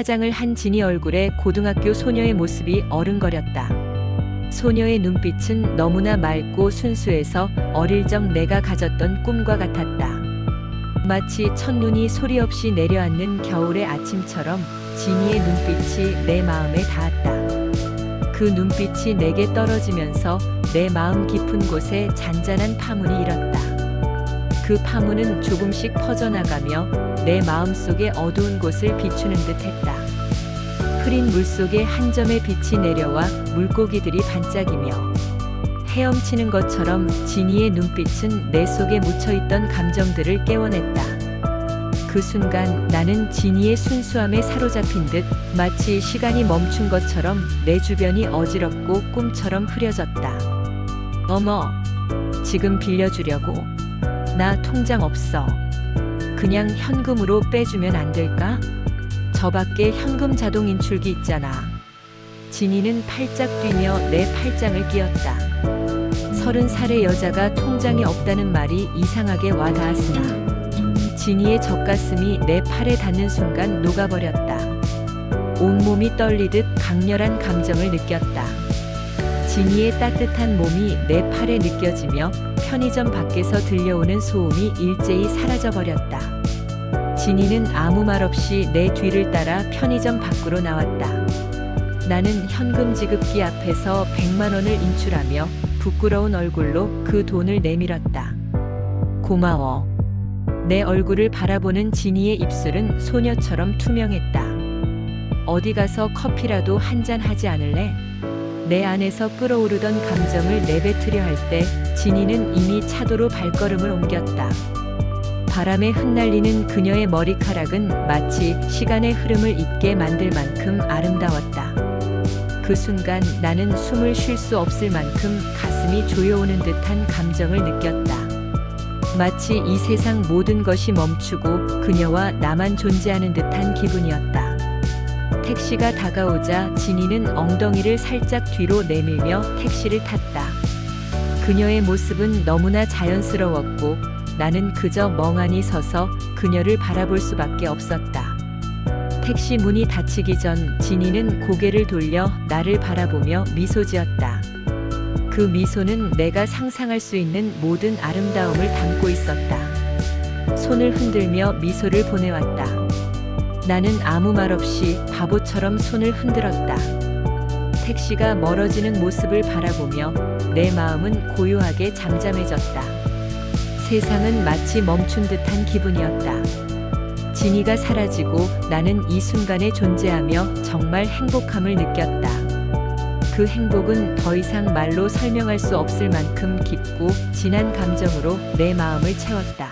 화장을 한 진이 얼굴에 고등학교 소녀의 모습이 어른거렸다. 소녀의 눈빛은 너무나 맑고 순수해서 어릴 적 내가 가졌던 꿈과 같았다. 마치 첫눈이 소리 없이 내려앉는 겨울의 아침처럼 진이의 눈빛이 내 마음에 닿았다. 그 눈빛이 내게 떨어지면서 내 마음 깊은 곳에 잔잔한 파문이 일었다. 그 파문은 조금씩 퍼져나가며 내 마음 속의 어두운 곳을 비추는 듯 했다. 흐린 물 속에 한 점의 빛이 내려와 물고기들이 반짝이며 헤엄치는 것처럼 진이의 눈빛은 내 속에 묻혀있던 감정들을 깨워냈다. 그 순간 나는 진이의 순수함에 사로잡힌 듯 마치 시간이 멈춘 것처럼 내 주변이 어지럽고 꿈처럼 흐려졌다. 어머, 지금 빌려주려고? 나 통장 없어. 그냥 현금으로 빼주면 안 될까? 저 밖에 현금 자동 인출기 있잖아. 진이는 팔짝 뛰며 내 팔짱을 끼었다. 서른 살의 여자가 통장이 없다는 말이 이상하게 와닿았으나 진이의 젖가슴이 내 팔에 닿는 순간 녹아버렸다. 온몸이 떨리듯 강렬한 감정을 느꼈다. 진이의 따뜻한 몸이 내 팔에 느껴지며 편의점 밖에서 들려오는 소음이 일제히 사라져버렸다. 진이는 아무 말 없이 내 뒤를 따라 편의점 밖으로 나왔다. 나는 현금 지급기 앞에서 100만 원을 인출하며 부끄러운 얼굴로 그 돈을 내밀었다. 고마워. 내 얼굴을 바라보는 진이의 입술은 소녀처럼 투명했다. 어디 가서 커피라도 한 잔 하지 않을래? 내 안에서 끓어오르던 감정을 내뱉으려 할 때 진이는 이미 차도로 발걸음을 옮겼다. 바람에 흩날리는 그녀의 머리카락은 마치 시간의 흐름을 잊게 만들 만큼 아름다웠다. 그 순간 나는 숨을 쉴 수 없을 만큼 가슴이 조여오는 듯한 감정을 느꼈다. 마치 이 세상 모든 것이 멈추고 그녀와 나만 존재하는 듯한 기분이었다. 택시가 다가오자 진이는 엉덩이를 살짝 뒤로 내밀며 택시를 탔다. 그녀의 모습은 너무나 자연스러웠고 나는 그저 멍하니 서서 그녀를 바라볼 수밖에 없었다. 택시 문이 닫히기 전 진이는 고개를 돌려 나를 바라보며 미소 지었다. 그 미소는 내가 상상할 수 있는 모든 아름다움을 담고 있었다. 손을 흔들며 미소를 보내왔다. 나는 아무 말 없이 바보처럼 손을 흔들었다. 택시가 멀어지는 모습을 바라보며 내 마음은 고요하게 잠잠해졌다. 세상은 마치 멈춘 듯한 기분이었다. 진이가 사라지고 나는 이 순간에 존재하며 정말 행복함을 느꼈다. 그 행복은 더 이상 말로 설명할 수 없을 만큼 깊고 진한 감정으로 내 마음을 채웠다.